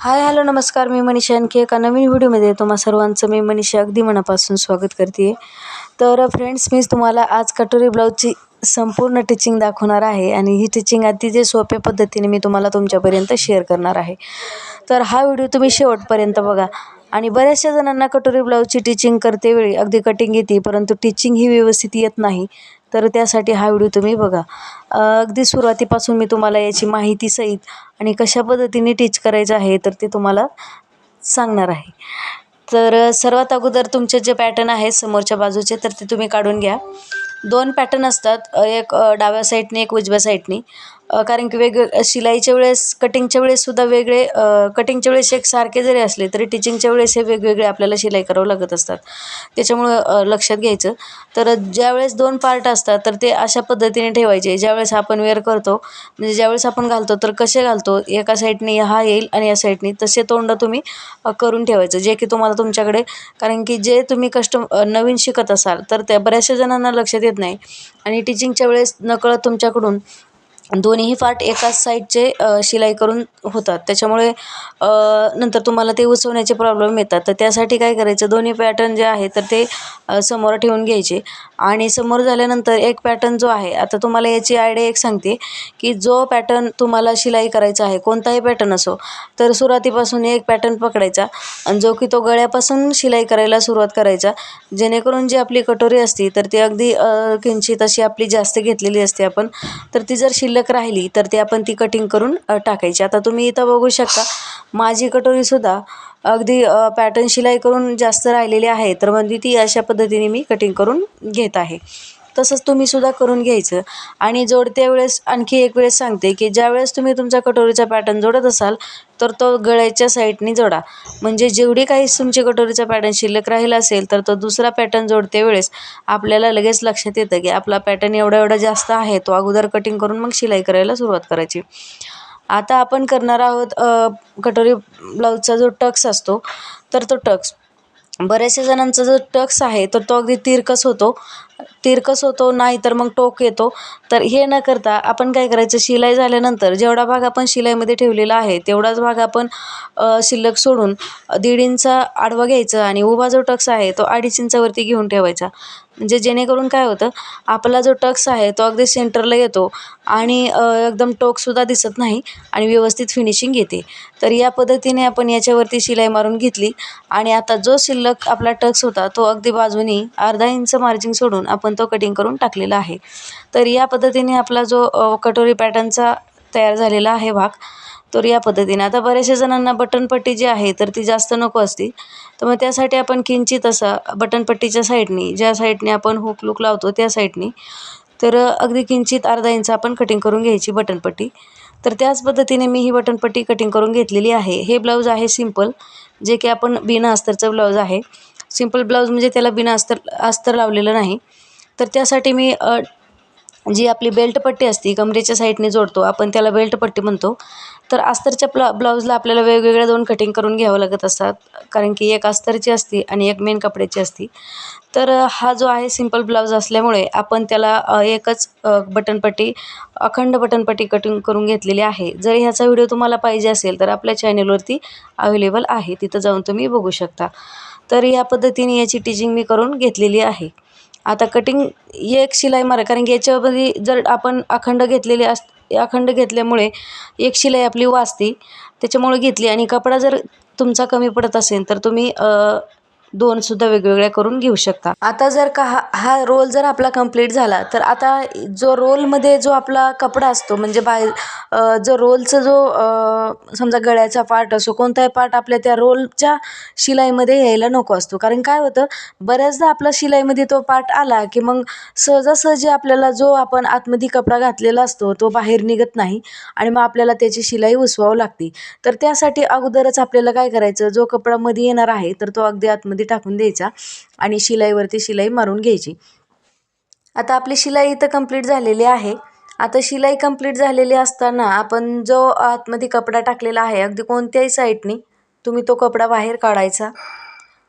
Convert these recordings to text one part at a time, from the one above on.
Hi hello नमस्कार मी मनीषा आणखी एका नवीन व्हिडिओमध्ये तुम्हा सर्वांचं मी मनीषा अगदी मनापासून स्वागत करते. तर फ्रेंड्स मीच तुम्हाला आज कटोरी ब्लाऊजची संपूर्ण टिचिंग दाखवणार आहे आणि ही टिचिंग अतिशय सोप्या पद्धतीने मी तुम्हाला तुमच्यापर्यंत शेअर करणार आहे. तर हा व्हिडिओ तुम्ही शेवटपर्यंत बघा. आणि बऱ्याचशा जणांना कटोरी ब्लाऊजची टिचिंग करते वेळी अगदी कटिंग येते परंतु टिचिंग ही व्यवस्थित येत नाही. तर त्यासाठी हा व्हिडिओ तुम्ही बघा. अगदी सुरुवातीपासून मी तुम्हाला याची माहिती सहित आणि कशा पद्धतीने टीच करायचं आहे तर ते तुम्हाला सांगणार आहे. तर सर्वात अगोदर तुमचे जे पॅटर्न आहेत समोरच्या बाजूचे तर ते तुम्ही काढून घ्या. दोन पॅटर्न असतात. एक डाव्या साईडने एक उजव्या साईडने कारण की वेगवेग शिलाईच्या वेळेस कटिंगच्या वेळेससुद्धा वेगळे कटिंगच्या वेळेस एक सारखे जरी असले तरी टिचिंगच्या वेळेस हे वेगवेगळे आपल्याला शिलाई करावं लागत असतात. त्याच्यामुळं लक्षात घ्यायचं. तर ज्यावेळेस दोन पार्ट असतात तर ते अशा पद्धतीने ठेवायचे. ज्यावेळेस आपण वेअर करतो म्हणजे ज्यावेळेस आपण घालतो तर कसे घालतो एका साईडने हा येईल आणि या साईडने तसे तोंड तुम्ही करून ठेवायचं. जे की तुम्हाला तुमच्याकडे कारण की जे तुम्ही कस्टम नवीन शिकत असाल तर त्या बऱ्याचशा जणांना लक्षात येत नाही. आणि टिचिंगच्या वेळेस नकळत तुमच्याकडून दोन्हीही पार्ट एकाच साईडचे शिलाई करून होतात. त्याच्यामुळे नंतर तुम्हाला ते उसवण्याचे प्रॉब्लेम येतात. तर त्यासाठी काय करायचं? दोन्ही पॅटर्न जे आहे तर ते समोर ठेवून घ्यायचे. आणि समोर झाल्यानंतर एक पॅटर्न जो आहे आता तुम्हाला याची आयडिया एक सांगते की जो पॅटर्न तुम्हाला शिलाई करायचा आहे कोणताही पॅटर्न असो तर सुरुवातीपासून एक पॅटर्न पकडायचा. आणि जो की तो गळ्यापासून शिलाई करायला सुरुवात करायचा. जेणेकरून जी आपली कटोरी असती तर ती अगदी किंचित अशी आपली जास्त घेतलेली असते आपण तर ती जर शिल्लक राहिली तर ती आपण ती कटिंग करून टाकायची. आता तुम्ही इथं बघू शकता माझी कटोरीसुद्धा अगदी पॅटर्न शिलाई करून जास्त राहिलेली आहे. तर म्हणजे ती अशा पद्धतीने मी कटिंग करून घेत आहे. तसंच तुम्हीसुद्धा करून घ्यायचं. आणि जोडत्या वेळेस आणखी एक वेळेस सांगते की ज्यावेळेस तुम्ही तुमच्या कटोरीचा पॅटर्न जोडत असाल तर तो गळ्याच्या साईडने जोडा. म्हणजे जेवढी काही तुमची कटोरीचा पॅटर्न शिल्लक राहिला असेल तर तो दुसरा पॅटर्न जोडते वेळेस आपल्याला लगेच लक्षात येतं की आपला पॅटर्न एवढा एवढा जास्त आहे तो अगोदर कटिंग करून मग शिलाई करायला सुरुवात करायची. आता आपण करणार आहोत कटोरी ब्लाऊजचा जो टक्स असतो तर तो टक्स बऱ्याचशा जणांचा जो टक्स आहे तर तो अगदी तिरकस होतो. तिरकस होतो नाही तर मग टोक येतो. तर हे न करता आपण काय करायचं? शिलाई झाल्यानंतर जेवढा भाग आपण शिलाईमध्ये ठेवलेला आहे तेवढाच भाग आपण शिल्लक सोडून दीड इंच आडवा घ्यायचा आणि उभा जो टक्स आहे तो अडीच इंचावरती घेऊन ठेवायचा. म्हणजे जेणेकरून काय होतं? आपला जो टक्स आहे तो अगदी सेंटरला येतो आणि एकदम टोकसुद्धा दिसत नाही आणि व्यवस्थित फिनिशिंग येते. तर या पद्धतीने आपण याच्यावरती शिलाई मारून घेतली आणि आता जो शिल्लक आपला टक्स होता तो अगदी बाजूनी अर्धा इंच मार्जिंग सोडून आपण तो कटिंग करून टाकलेला आहे. तर या पद्धतीने आपला जो कटोरी पॅटर्नचा तयार झालेला आहे भाग तर या पद्धतीने. आता बऱ्याचशा जणांना बटनपट्टी जी आहे तर ती जास्त नको असते तर मग त्यासाठी आपण किंचित असं बटनपट्टीच्या साईडनी ज्या साईडने आपण हुक लूक लावतो त्या साईडनी तर अगदी किंचित अर्धा इंच आपण कटिंग करून घ्यायची बटनपट्टी. तर त्याच पद्धतीने मी ही बटनपट्टी कटिंग करून घेतलेली आहे. हे ब्लाऊज आहे सिंपल जे की आपण बिना अस्तरचं ब्लाऊज आहे. सिंपल ब्लाऊज म्हणजे त्याला बिना अस्तर अस्तर लावलेलं नाही. तर त्यासाठी मी जी आपली बेल्टपट्टी असती असते कमरेच्या साईडने जोडतो आपण त्याला बेल्टपट्टी म्हणतो तर अस्तरच्या प्ला ब्लाऊजला आपल्याला वेगवेगळ्या दोन कटिंग करून घ्यावं लागत असतात कारण की एक अस्तरची असते आणि एक मेन कपड्याची असते. तर हा जो आहे सिंपल ब्लाऊज असल्यामुळे आपण त्याला एकच बटनपट्टी अखंड बटनपट्टी कटिंग करून घेतलेली आहे. जर ह्याचा व्हिडिओ तुम्हाला पाहिजे असेल तर आपल्या चॅनेलवरती अवेलेबल आहे. तिथं जाऊन तुम्ही बघू शकता. तर या पद्धतीने याची टिचिंग मी करून घेतलेली आहे. आता कटिंग एक शिलाई मारा कारण की याच्यामध्ये जर आपण अखंड घेतलेली अस अखंड घेतल्यामुळे एक शिलाई आपली वाचते त्याच्यामुळे घेतली आणि कपडा जर तुमचा कमी पडत असेल तर तुम्ही दोनसुद्धा वेगवेगळ्या करून घेऊ शकता. आता जर का हा हा रोल जर आपला कंप्लीट झाला तर आता जो रोलमध्ये जो आपला कपडा असतो म्हणजे बाहेर जो रोलचा जो समजा गळ्याचा पार्ट असो कोणताही पार्ट आपल्या त्या रोलच्या शिलाईमध्ये यायला नको असतो. कारण काय होतं बऱ्याचदा आपला शिलाईमध्ये तो पार्ट आला की मग सहजासहजी आपल्याला जो आपण आतमध्ये कपडा घातलेला असतो तो बाहेर निघत नाही आणि मग आपल्याला त्याची शिलाई उसवावं लागते. तर त्यासाठी अगोदरच आपल्याला काय करायचं जो कपडा मध्ये येणार आहे तर तो अगदी आतमध्ये टाकून द्यायचा आणि शिलाईवरती शिलाई मारून घ्यायची. आता आपली शिलाई इथं कंप्लीट झालेली आहे. आता शिलाई कंप्लीट झालेली असताना आपण जो आतमध्ये कपडा टाकलेला आहे अगदी कोणत्याही साईडनी तुम्ही तो कपडा बाहेर काढायचा.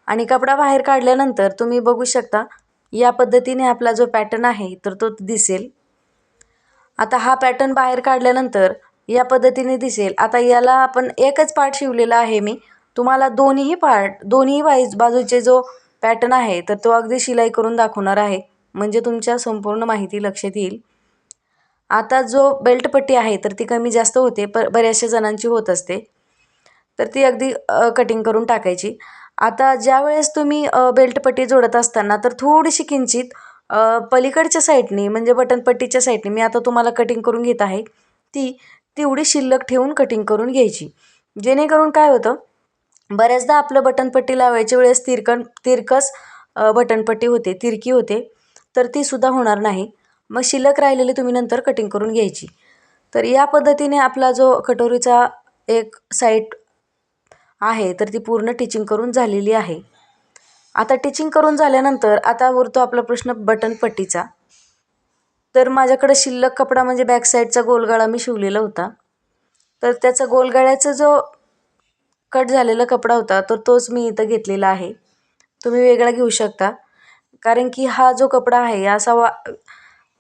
आणि कपडा बाहेर काढल्यानंतर तुम्ही बघू शकता या पद्धतीने आपला जो पॅटर्न आहे तर तो दिसेल. आता हा पॅटर्न बाहेर काढल्यानंतर या पद्धतीने दिसेल. आता याला आपण एकच पार्ट शिवलेला आहे मी. तुम्हाला दोन्हीही पार्ट दोन्ही वाईज बाजूचे जो पॅटर्न आहे तर तो अगदी शिलाई करून दाखवणार आहे. म्हणजे तुमच्या संपूर्ण माहिती लक्षात येईल. आता जो बेल्टपट्टी आहे तर ती कमी जास्त होते प बऱ्याचशा जणांची होत असते. तर ती अगदी कटिंग करून टाकायची. आता ज्या वेळेस तुम्ही बेल्टपट्टी जोडत असताना तर थोडीशी किंचित पलीकडच्या साईडनी म्हणजे बटनपट्टीच्या साईडनी मी आता तुम्हाला कटिंग करून घेत आहे ती तेवढी शिल्लक ठेवून कटिंग करून घ्यायची. जेणेकरून काय होतं बऱ्याचदा आपलं बटनपट्टी लावायच्या वेळेस तिरकण तिरकस बटनपट्टी होते तिरकी होते तर ती सुद्धा होणार नाही. मग शिल्लक राहिलेली तुम्ही नंतर कटिंग करून घ्यायची. तर या पद्धतीने आपला जो कटोरीचा एक साईड आहे तर ती पूर्ण टिचिंग करून झालेली आहे. आता टिचिंग करून झाल्यानंतर आता उरतो आपला प्रश्न बटनपट्टीचा. तर माझ्याकडे शिल्लक कपडा म्हणजे बॅक साईडचा गोलगाळा मी शिवलेला होता. तर त्याचा गोलगाळ्याचा जो कट झालेला कपडा होता तर तोच मी इथं घेतलेला आहे. तुम्ही वेगळा घेऊ शकता. कारण की हा जो कपडा आहे असा वा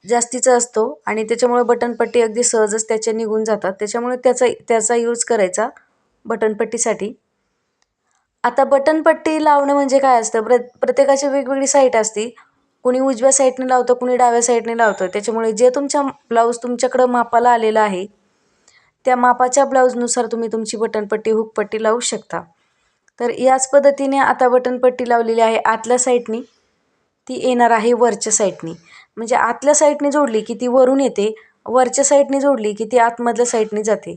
जास्तीचा असतो आणि त्याच्यामुळे बटनपट्टी अगदी सहजच त्याच्या निघून जातात. त्याच्यामुळे त्याचा त्याचा यूज करायचा बटनपट्टीसाठी. आता बटनपट्टी लावणं म्हणजे काय असतं? प्र प्रत्येकाची वेगवेगळी साईट असते. कुणी उजव्या साईडने लावतं कुणी डाव्या साईडने लावतं. त्याच्यामुळे जे तुमच्या ब्लाऊज तुमच्याकडं मापाला आलेलं आहे त्या मापाच्या ब्लाऊजनुसार तुम्ही तुमची बटनपट्टी हुकपट्टी लावू शकता. तर याच पद्धतीने आता बटनपट्टी लावलेली आहे आतल्या साईडनी. ती येणार आहे वरच्या साईडनी. म्हणजे आतल्या साईडने जोडली की ती वरून येते वरच्या साईडने जोडली की ती आतमधल्या साईडने जाते.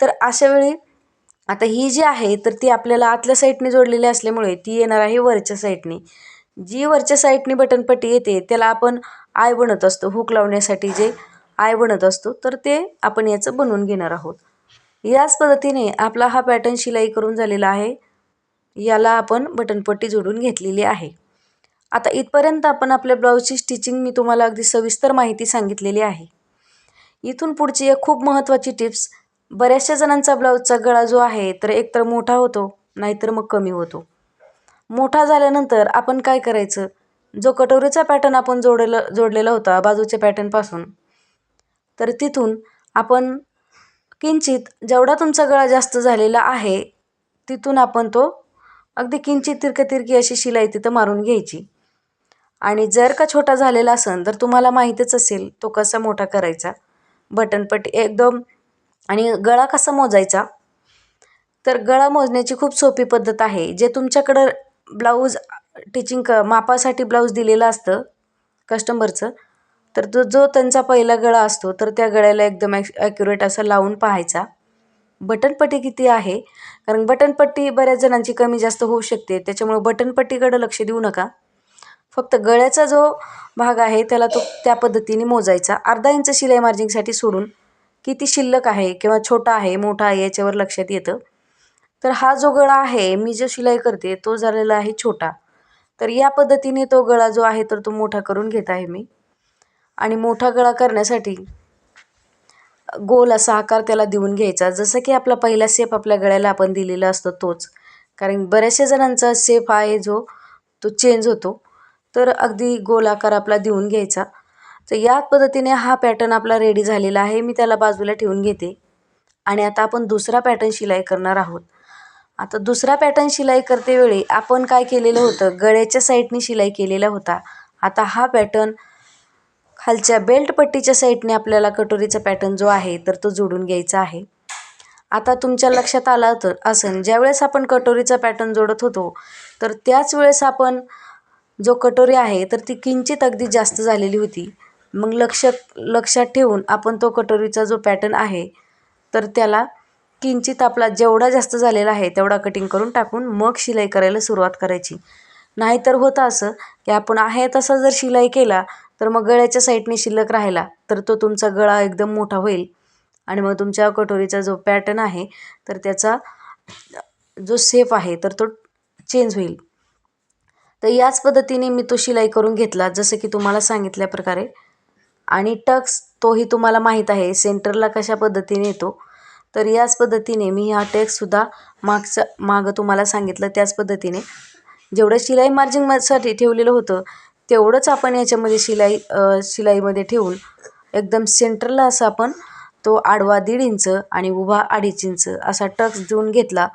तर अशा वेळी आता ही जी आहे तर ती आपल्याला आतल्या साईडने जोडलेली असल्यामुळे ती येणार आहे वरच्या साईडने. जी वरच्या साईडने बटनपट्टी येते त्याला आपण आय बनत असतो हुक लावण्यासाठी जे आय बनत असतो तर ते आपण याचं बनवून घेणार आहोत. याच पद्धतीने आपला हा पॅटर्न शिलाई करून झालेला आहे. याला आपण बटनपट्टी जोडून घेतलेली आहे. आता इथपर्यंत आपण आपल्या ब्लाऊजची स्टिचिंग मी तुम्हाला अगदी सविस्तर माहिती सांगितलेली आहे. इथून पुढची एक खूप महत्त्वाची टिप्स बऱ्याचशा जणांचा ब्लाऊजचा गळा जो आहे तर एकतर मोठा होतो नाहीतर मग कमी होतो. मोठा झाल्यानंतर आपण काय करायचं? जो कटोरीचा पॅटर्न आपण जोडलेला जोडलेला होता बाजूच्या पॅटर्नपासून तर तिथून आपण किंचित जेवढा तुमचा गळा जास्त झालेला आहे तिथून आपण तो अगदी किंचित तिरकतिरकी अशी शिलाई तिथं मारून घ्यायची. आणि जर का छोटा झालेला असेल तर तुम्हाला माहीतच असेल तो कसा मोठा करायचा. बटनपट्टी एकदम आणि गळा कसा मोजायचा? तर गळा मोजण्याची खूप सोपी पद्धत आहे जे तुमच्याकडं ब्लाऊज टिचिंग क मापासाठी ब्लाऊज दिलेलं असतं कस्टमरचं तर तो जो त्यांचा पहिला गळा असतो तर त्या गळ्याला एकदम ॲक् ॲक्युरेट असं लावून पाहायचा. बटनपट्टी किती आहे? कारण बटनपट्टी बऱ्याच जणांची कमी जास्त होऊ शकते. त्याच्यामुळे बटनपट्टीकडं लक्ष देऊ नका. फक्त गळ्याचा जो भाग आहे त्याला तो त्या पद्धतीने मोजायचा. अर्धा इंच शिलाई मार्जिंगसाठी सोडून किती शिल्लक आहे किंवा छोटा आहे मोठा आहे याच्यावर लक्षात येतं. तर हा जो गळा आहे मी जो शिलाई करते तो झालेला आहे छोटा. तर या पद्धतीने तो गळा जो आहे तर तो मोठा करून घेत आहे मी. आणि मोठा गळा करण्यासाठी गोल असा आकार त्याला देऊन घ्यायचा. जसं की आपला पहिला सेप आपल्या गळ्याला आपण दिलेला असतो तोच. कारण बऱ्याचशा जणांचा सेप आहे जो तो चेंज होतो. तर अगदी गोल आकार आपला देऊन घ्यायचा. तर या पद्धतीने हा पॅटर्न आपला रेडी झालेला आहे. मी त्याला बाजूला ठेवून घेते. आणि आता आपण दुसरा पॅटर्न शिलाई करणार आहोत. आता दुसरा पॅटर्न शिलाई करते वेळी आपण काय केलेलं होतं? गळ्याच्या साईडने शिलाई केलेला होता. आता हा पॅटर्न खालच्या बेल्ट पट्टीच्या साईडने आपल्याला कटोरीचा पॅटर्न जो आहे तर तो जोडून घ्यायचा आहे. आता तुमच्या लक्षात आला तर असेल ज्यावेळेस आपण कटोरीचा पॅटर्न जोडत होतो तर त्याच वेळेस आपण जो कटोरी आहे तर ती किंचित अगदी जास्त झालेली होती. मग लक्ष लक्षात ठेवून आपण तो कटोरीचा जो पॅटर्न आहे तर त्याला किंचित आपला जेवढा जास्त झालेला आहे तेवढा कटिंग करून टाकून मग शिलाई करायला सुरुवात करायची. नाहीतर होतं असं की आपण आहे तसा जर शिलाई केला तर मग गळ्याच्या साईडने शिल्लक राहिला तर तो तुमचा गळा एकदम मोठा होईल. आणि मग तुमच्या कटोरीचा जो पॅटर्न आहे तर त्याचा जो सेफ आहे तर तो चेंज होईल. तर याच पद्धतीने मी तो शिलाई करून घेतला जसं की तुम्हाला सांगितल्या प्रकारे. आणि टक्स तोही तुम्हाला माहीत आहे सेंटरला कशा पद्धतीने येतो. तर याच पद्धतीने मी हा टेक्ससुद्धा मागचा मागं तुम्हाला सांगितलं त्याच पद्धतीने. जेवढं शिलाई मार्जिंगसाठी ठेवलेलं होतं तेवढंच आपण याच्यामध्ये शिलाई शिलाईमध्ये ठेवून एकदम सेंटरला असं आपण तो आडवा दीड इंच आणि उभा अडीच इंच असा टक्स देऊन घेतला.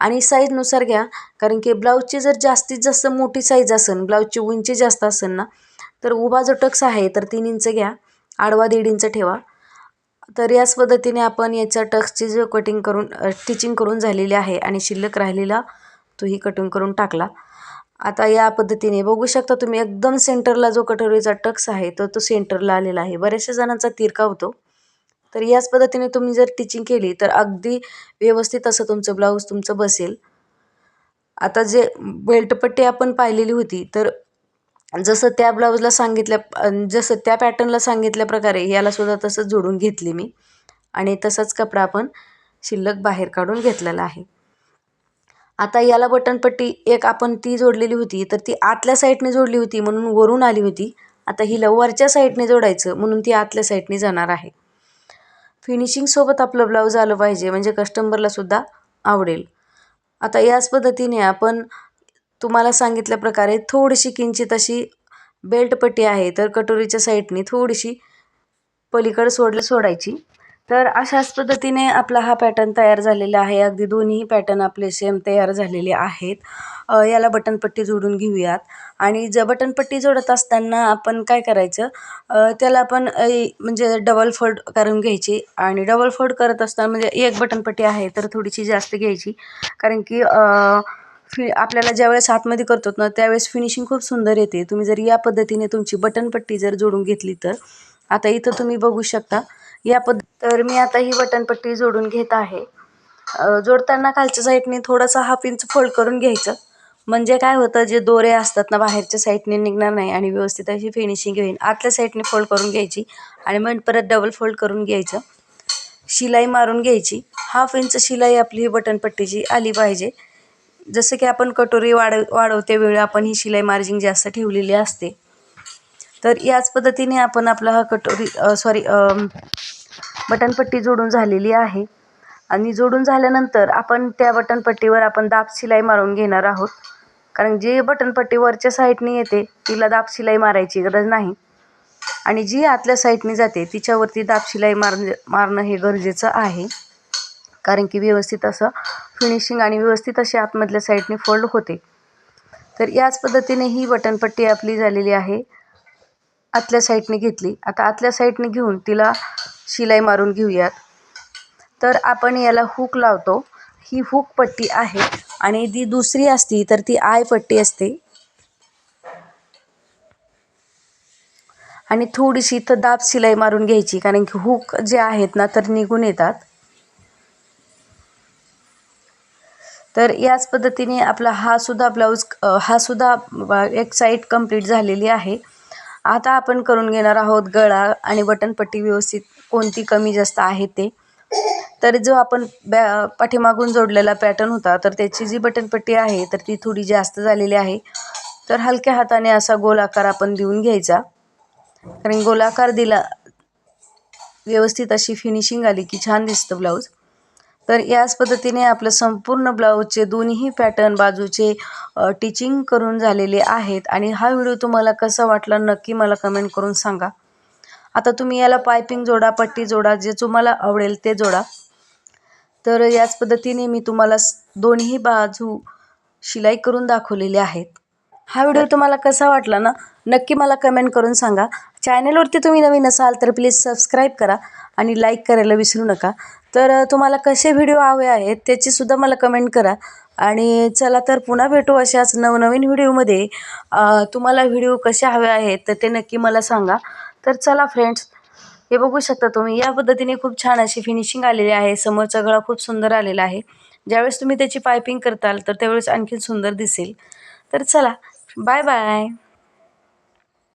आणि साईजनुसार घ्या कारण की ब्लाऊजची जर जास्तीत जास्त मोठी साईज असेल ब्लाऊजची उंची जास्त असेल ना तर उभा जो टक्स आहे तर तीन इंच घ्या आडवा दीड इंच ठेवा. तर याच पद्धतीने आपण याचा टक्सची जो कटिंग करून स्टिचिंग करून झालेली आहे आणि शिल्लक राहिलेला तोही कटिंग करून टाकला. आता या पद्धतीने बघू शकता तुम्ही एकदम सेंटरला जो कटोरीचा टक्स आहे तो तो सेंटरला आलेला आहे. बऱ्याचशा जणांचा तिरका होतो. तर याच पद्धतीने तुम्ही जर टिचिंग केली तर अगदी व्यवस्थित असं तुमचं ब्लाऊज तुमचं बसेल. आता जे बेल्टपट्टी आपण पाहिलेली होती तर जसं त्या ब्लाऊजला सांगितल्या जसं त्या पॅटर्नला सांगितल्या प्रकारे यालासुद्धा तसंच जोडून घेतली मी. आणि तसाच कपडा आपण शिल्लक बाहेर काढून घेतलेला आहे. आता याला बटनपट्टी एक आपण ती जोडलेली होती तर ती आतल्या साईडने जोडली होती म्हणून वरून आली होती. आता हिला वरच्या साईडने जोडायचं म्हणून ती आतल्या साईडने जाणार आहे. फिनिशिंगसोबत आपलं ब्लाऊज आलं पाहिजे म्हणजे कस्टमरलासुद्धा आवडेल. आता याच पद्धतीने आपण तुम्हाला सांगितल्या प्रकारे थोडीशी किंचित अशी बेल्टपट्टी आहे तर कटोरीच्या साईडने थोडीशी पलीकडे सोडलं सोडायची. तर अशाच पद्धतीने आपला हा पॅटर्न तयार झालेला आहे. अगदी दोन्ही पॅटर्न आपले सेम तयार झालेले आहेत. याला बटनपट्टी जोडून घेऊयात. आणि ज बटनपट्टी जोडत असताना आपण काय करायचं? त्याला आपण म्हणजे डबल फोल्ड करून घ्यायची. आणि डबल फोल्ड करत असताना म्हणजे एक बटनपट्टी आहे तर थोडीशी जास्त घ्यायची. कारण की फि आपल्याला ज्यावेळेस आतमध्ये करतो ना त्यावेळेस फिनिशिंग खूप सुंदर येते. तुम्ही जर या पद्धतीने तुमची बटनपट्टी जर जोडून घेतली तर आता इथं तुम्ही बघू शकता. या पद्ध तर मी आता ही बटनपट्टी जोडून घेत आहे. जोडताना खालच्या साईडने थोडासा हाफ इंच फोल्ड करून घ्यायचं. म्हणजे काय होतं जे दोरे असतात ना बाहेरच्या साईडने निघणार नाही आणि व्यवस्थित अशी फिनिशिंग घेईन आतल्या साईडने फोल्ड करून घ्यायची आणि मग परत डबल फोल्ड करून घ्यायचं. शिलाई मारून घ्यायची. हाफ इंच शिलाई आपली ही बटनपट्टीची आली पाहिजे. जसं की आपण कटोरी वाढ वाढवते वेळी आपण ही शिलाई मार्जिंग जास्त ठेवलेली असते. तर याच पद्धतीने आपण आपला हा कटोरी सॉरी बटनपट्टी जोडून झालेली आहे. आणि जोडून झाल्यानंतर आपण त्या बटनपट्टीवर आपण दाब शिलाई मारून घेणार आहोत. कारण जी बटनपट्टी वरच्या साईडने येते तिला दाब शिलाई मारायची गरज नाही. आणि जी आतल्या साईडने जाते तिच्यावरती दाब शिलाई मार मारणं हे गरजेचं आहे. कारण की व्यवस्थित असं फिनिशिंग आणि व्यवस्थित अशी आतमधल्या साईडने फोल्ड होते. तर याच पद्धतीने ही बटनपट्टी आपली झालेली आहे. आतल्या साईडने घेतली. आता आतल्या साईडने घेऊन तिला शिलाई मारून घेऊयात. तर आपण याला हुक लावतो. ही हुक पट्टी आहे आणि ती दुसरी असती तर ती आय पट्टी असते. आणि थोडीशी तर दाब शिलाई मारून घ्यायची कारण की हुक जे आहेत ना तर निघून येतात. तर याच पद्धतीने आपला हा सुद्धा ब्लाऊज हा सुद्धा एक साईड कंप्लीट झालेली आहे. आता आपण करून घेणार आहोत गळा आणि बटनपट्टी व्यवस्थित. कोणती कमी जास्त आहे ते. तर जो आपण बॅ पाठीमागून जोडलेला पॅटर्न होता तर त्याची जी बटनपट्टी आहे तर ती थोडी जास्त झालेली आहे. तर हलक्या हाताने असा गोलाकार आपण देऊन घ्यायचा. कारण गोलाकार दिला व्यवस्थित अशी फिनिशिंग आली की छान दिसतं ब्लाऊज तर याच पद्धतीने आपलं संपूर्ण ब्लाऊजचे दोन्ही पॅटर्न बाजूचे टिचिंग करून झालेले आहेत. आणि हा व्हिडिओ तुम्हाला कसा वाटला नक्की मला कमेंट करून सांगा. आता तुम्ही याला पायपिंग जोडा पट्टी जोडा जे तुम्हाला आवडेल ते जोडा. तर याच पद्धतीने मी तुम्हाला दोन्ही बाजू शिलाई करून दाखवलेले आहेत. हा व्हिडिओ तुम्हाला कसा वाटला ना नक्की मला कमेंट करून सांगा. चॅनलवरती तुम्ही नवीन असाल तर प्लीज सबस्क्राईब करा आणि लाईक करायला विसरू नका. तर तुम्हाला कसे व्हिडिओ हवे आहेत त्याचीसुद्धा मला कमेंट करा. आणि चला तर पुन्हा भेटू अशाच नवनवीन व्हिडिओमध्ये. तुम्हाला व्हिडिओ कसे हवे आहेत तर ते नक्की मला सांगा. तर चला फ्रेंड्स हे बघू शकता तुम्ही. या पद्धतीने खूप छान अशी फिनिशिंग आलेली आहे. समोरचा गळा खूप सुंदर आलेला आहे. ज्यावेळेस तुम्ही त्याची पायपिंग करताल तर त्यावेळेस आणखी सुंदर दिसेल. तर चला बाय बाय